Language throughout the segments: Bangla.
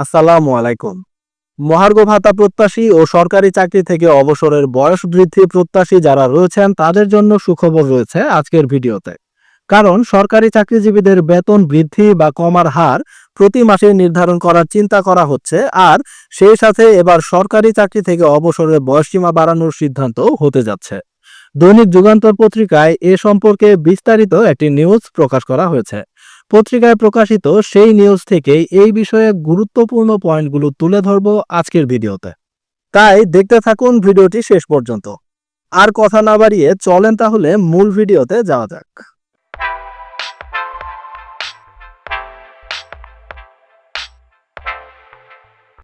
আসসালামু আলাইকুম। মহার্ঘ ভাতা প্রত্যাশী ও সরকারি চাকরি থেকে অবসরের বয়স বৃদ্ধি প্রত্যাশী যারা রয়েছেন, তাদের জন্য সুখবর রয়েছে আজকের ভিডিওতে। কারণ সরকারি চাকরিজীবীদের বেতন বৃদ্ধি বা কমার হার প্রতি মাসে নির্ধারণ করার চিন্তা করা হচ্ছে, আর সেই সাথে এবার সরকারি চাকরি থেকে অবসরের বয়সসীমা বাড়ানোর সিদ্ধান্ত হতে যাচ্ছে। দৈনিক যুগান্তর পত্রিকায় এ সম্পর্কে বিস্তারিত একটি নিউজ প্রকাশ করা হয়েছে। পত্রিকায় প্রকাশিত সেই নিউজ থেকেই এই বিষয়ে গুরুত্বপূর্ণ পয়েন্টগুলো তুলে ধরব আজকের ভিডিওতে। তাই দেখতে থাকুন ভিডিওটি শেষ পর্যন্ত। আর কথা না বাড়িয়ে চলেন তাহলে মূল ভিডিওতে যাওয়া যাক।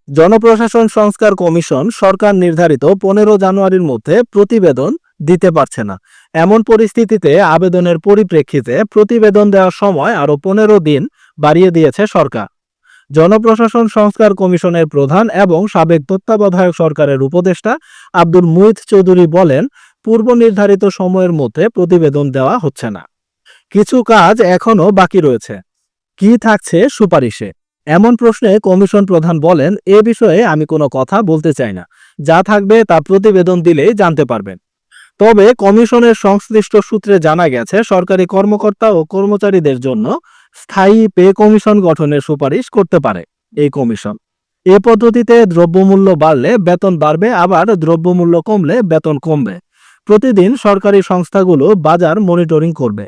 জনপ্রশাসন সংস্কার কমিশন সরকার নির্ধারিত পনেরো জানুয়ারির মধ্যে প্রতিবেদন দিতে পারছে না। এমন পরিস্থিতিতে আবেদনের পরিপ্রেক্ষিতে প্রতিবেদন দেওয়ার সময় আরও পনেরো দিন বাড়িয়ে দিয়েছে সরকার। জনপ্রশাসন সংস্কার কমিশনের প্রধান এবং সাবেক তত্ত্বাবধায়ক সরকারের উপদেষ্টা আব্দুল মুইত চৌধুরী বলেন, পূর্ব নির্ধারিত সময়ের মধ্যে প্রতিবেদন দেওয়া হচ্ছে না। কিছু কাজ এখনও বাকি রয়েছে। কি থাকছে সুপারিশে? এমন প্রশ্নে কমিশন প্রধান বলেন, এ বিষয়ে আমি কোনো কথা বলতে চাই না। যা থাকবে তা প্রতিবেদন দিলেই জানতে পারবেন। তবে কমিশনের সংশ্লিষ্ট সূত্রে জানা গেছে, সরকারি কর্মকর্তা ও কর্মচারীদের জন্য স্থায়ী পে কমিশন গঠনের সুপারিশ করতে পারে এই কমিশন। এ পদ্ধতিতে দ্রব্যমূল্য বাড়লে বেতন বাড়বে, আবার দ্রব্যমূল্য কমলে বেতন কমবে। প্রতিদিন সরকারি সংস্থাগুলো বাজার মনিটরিং করবে।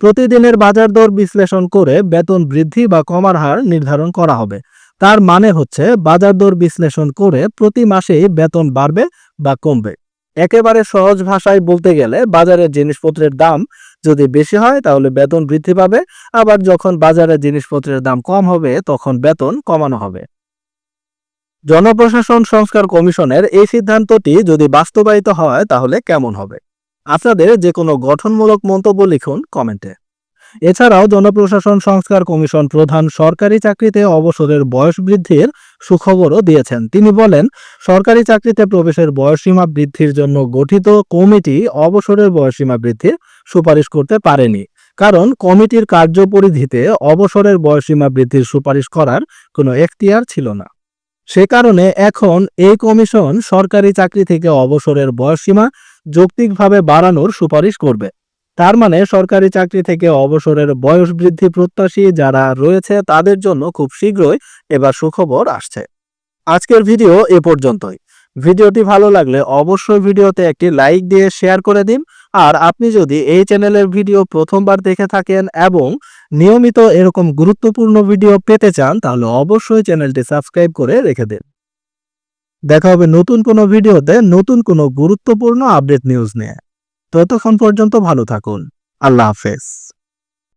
প্রতিদিনের বাজার দর বিশ্লেষণ করে বেতন বৃদ্ধি বা কমার হার নির্ধারণ করা হবে। তার মানে হচ্ছে, বাজার দর বিশ্লেষণ করে প্রতি মাসেই বেতন বাড়বে বা কমবে। একেবারে সহজ ভাষায় বলতে গেলে বাজারের জিনিসপত্রের দাম যদি বেশি হয়, তাহলে বেতন বৃদ্ধি পাবে। আবার যখন বাজারের জিনিসপত্রের দাম কম হবে, তখন বেতন কমানো হবে। জনপ্রশাসন সংস্কার কমিশনের এই সিদ্ধান্তটি যদি বাস্তবায়িত হয়, তাহলে কেমন হবে? আপনাদের যে কোনো গঠনমূলক মন্তব্য লিখুন কমেন্টে। এছাড়াও জনপ্রশাসন সংস্কার কমিশন প্রধান সরকারি চাকরিতে অবসরের বয়স বৃদ্ধির সুখবরও দিয়েছেন। তিনি বলেন, সরকারি চাকরিতে প্রবেশের বয়সসীমা বৃদ্ধির জন্য গঠিত কমিটি অবসরের বয়সসীমা বৃদ্ধির সুপারিশ করতে পারেনি। কারণ কমিটির কার্যপরিধিতে অবসরের বয়সসীমা বৃদ্ধির সুপারিশ করার কোনো এখতিয়ার ছিল না। সে কারণে এখন এই কমিশন সরকারি চাকরি থেকে অবসরের বয়সসীমা যৌক্তিকভাবে বাড়ানোর সুপারিশ করবে। তার মানে সরকারি চাকরি থেকে অবসরের বয়স বৃদ্ধি প্রত্যাশী যারা রয়েছে তাদের জন্য খুব শীঘ্রই এবার সুখবর আসছে। আজকের ভিডিও এ পর্যন্তই। ভিডিওটি ভালো লাগলে অবশ্যই ভিডিওতে একটি লাইক দিয়ে শেয়ার করে দিন। আর আপনি যদি এই চ্যানেলের ভিডিও প্রথমবার দেখে থাকেন এবং নিয়মিত এরকম গুরুত্বপূর্ণ ভিডিও পেতে চান, তাহলে অবশ্যই চ্যানেলটি সাবস্ক্রাইব করে রেখে দিন। দেখা হবে নতুন কোনো ভিডিওতে নতুন কোনো গুরুত্বপূর্ণ আপডেট নিউজ নিয়ে। ততক্ষণ পর্যন্ত ভালো থাকুন। আল্লাহ হাফেজ।